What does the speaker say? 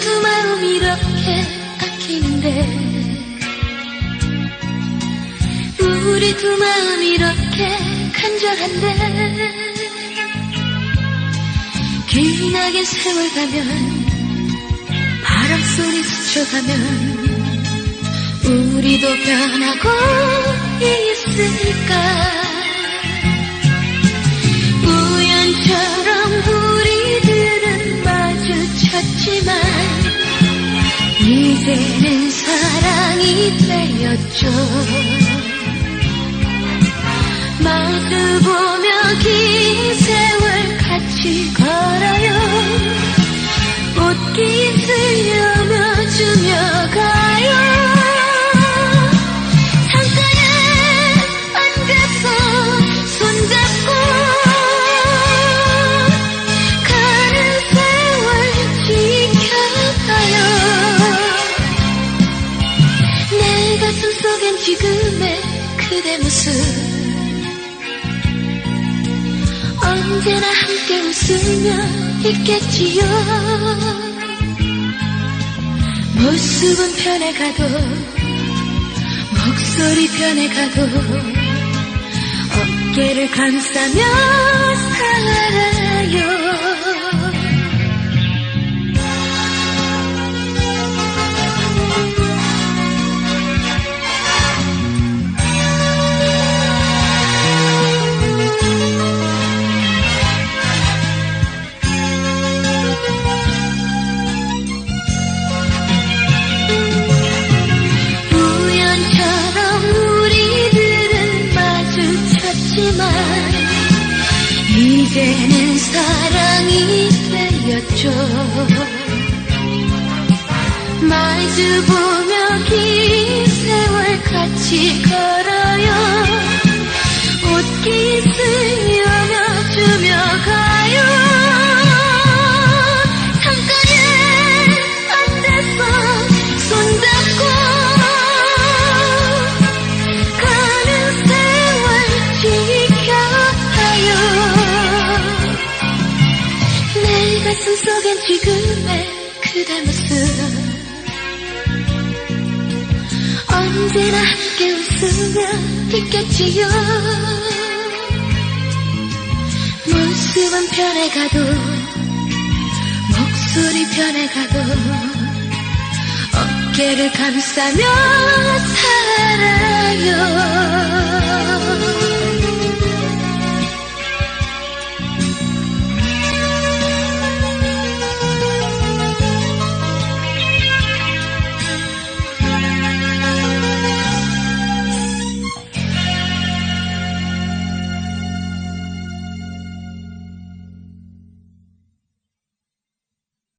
그 마음 이렇게 아끼는데. 우리 두 마음 이렇게 간절한데. 기나게 세월 가면 바람 소리 스쳐가면 우리도 변하고 있을까. 되었죠 마주 보며 긴 세월 같이 지금의 그대 모습. 언제나 함께 웃으며 있겠지요. 모습은 변해가도 목소리 변해가도 어깨를 감싸며 살아요 이제는 사랑이 되었죠. 마주보며 긴 세월 같이 걸어요 내 가슴 속엔 지금의 그대 모습. 언제나 함께 웃으며 있겠지요. 모습은 변해가도 목소리 변해가도 어깨를 감싸며 살아요